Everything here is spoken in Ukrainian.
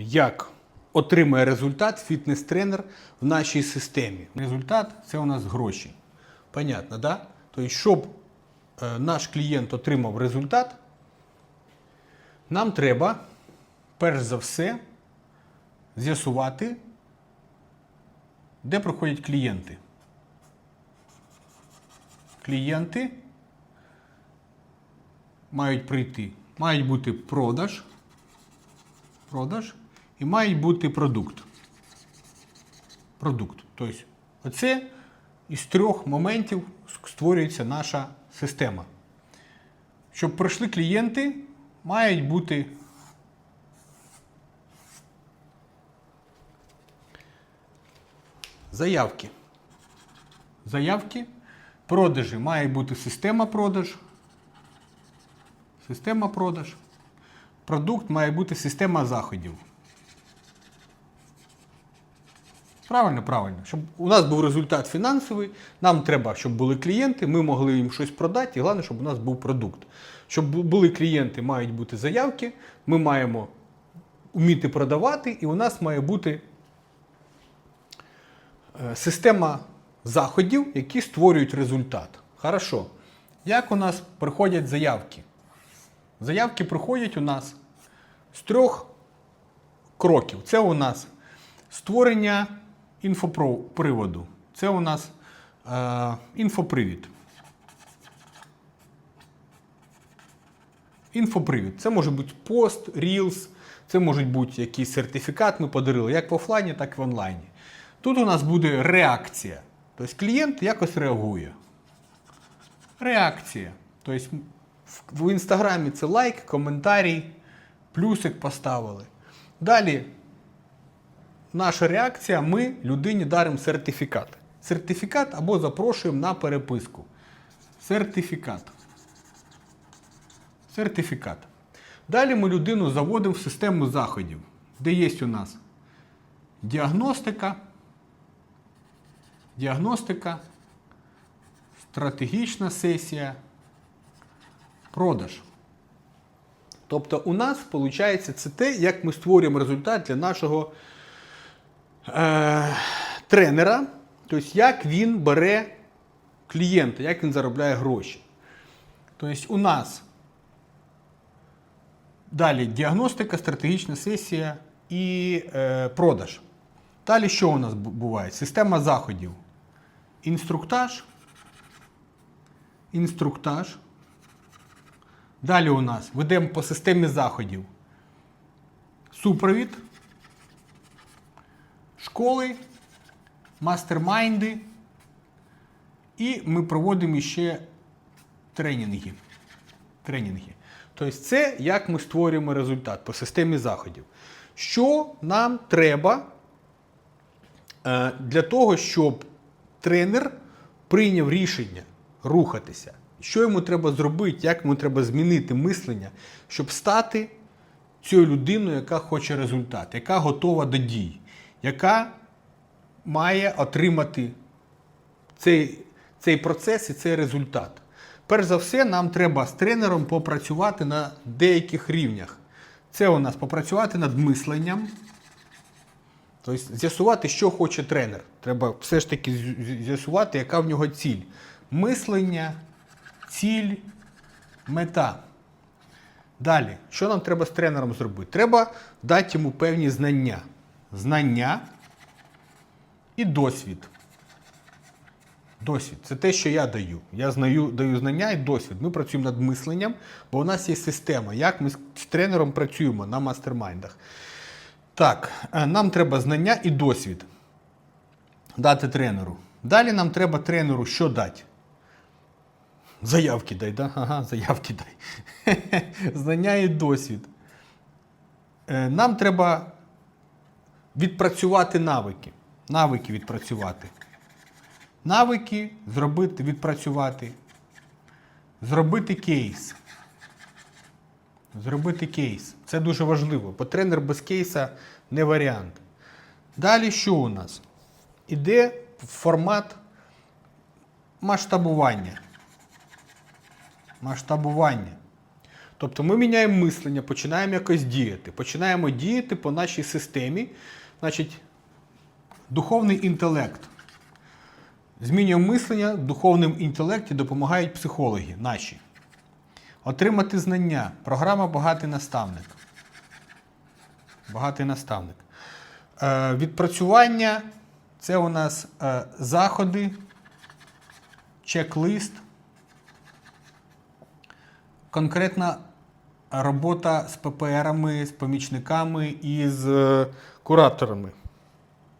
Як отримує результат фітнес-тренер в нашій системі? Результат це у нас гроші. Понятно, да? Тобто, щоб е, наш клієнт отримав результат, нам треба, перш за все, з'ясувати, де проходять клієнти. Клієнти мають прийти, мають бути продаж, продаж і має бути продукт. Продукт. Тобто, оце із трьох моментів створюється наша система. Щоб пройшли клієнти, мають бути заявки. Заявки, продажі має бути система продаж. Система продаж. Продукт має бути система заходів. Правильно, правильно. Щоб у нас був результат фінансовий, нам треба, щоб були клієнти, ми могли їм щось продати, і головне, щоб у нас був продукт. Щоб були клієнти, мають бути заявки, ми маємо вміти продавати, і у нас має бути е, система заходів, які створюють результат. Хорошо. Як у нас приходять заявки? Заявки приходять у нас з трьох кроків. Це у нас створення інфоприводу. Це у нас е, інфопривід. Інфопривід. Це може бути пост, Reels, це може бути якийсь сертифікат ми подарили як в офлайні, так і в онлайні. Тут у нас буде реакція. Тобто клієнт якось реагує. Реакція. Тобто в інстаграмі це лайк, коментарій, плюсик поставили. Далі наша реакція, ми людині даримо сертифікат. Сертифікат або запрошуємо на переписку. Сертифікат. Сертифікат. Далі ми людину заводимо в систему заходів, де є у нас діагностика, діагностика, стратегічна сесія, продаж. Тобто у нас виходить це те, як ми створюємо результат для нашого е, тренера, тобто як він бере клієнта, як він заробляє гроші. Тобто у нас далі діагностика, стратегічна сесія і е, продаж. Далі що у нас буває? Система заходів. Інструктаж. Інструктаж. Далі у нас ведемо по системі заходів. Супровід, школи, мастермайнди. І ми проводимо ще тренінги. тренінги. Тобто це як ми створюємо результат по системі заходів. Що нам треба е, для того, щоб тренер прийняв рішення рухатися? Що йому треба зробити, як йому треба змінити мислення, щоб стати цією людиною, яка хоче результат, яка готова до дій, яка має отримати цей, цей процес і цей результат. Перш за все, нам треба з тренером попрацювати на деяких рівнях. Це у нас попрацювати над мисленням. Тобто з'ясувати, що хоче тренер. Треба все ж таки з'ясувати, яка в нього ціль. Мислення, ціль, мета. Далі, що нам треба з тренером зробити? Треба дати йому певні знання. Знання і досвід. Досвід це те, що я даю. Я знаю, даю знання і досвід. Ми працюємо над мисленням, бо у нас є система, як ми з тренером працюємо на мастермайндах. Так, е, нам треба знання і досвід дати тренеру. Далі нам треба тренеру що дати? Заявки дай, да? Ага, заявки дай. Знання і досвід. Е, Нам треба відпрацювати навики. Навики відпрацювати. Навики зробити, відпрацювати. Зробити кейс. Зробити кейс. Це дуже важливо, бо тренер без кейса не варіант. Далі що у нас? Іде формат масштабування. Масштабування. Тобто ми міняємо мислення, починаємо якось діяти. Починаємо діяти по нашій системі. Значить, духовний інтелект. Змінюємо мислення, в духовному інтелекті допомагають психологи наші. Отримати знання. Програма Багатий наставник. Багатий наставник. Е, відпрацювання це у нас е, заходи, чек-лист, конкретна робота з ППРами, з помічниками і з е, кураторами.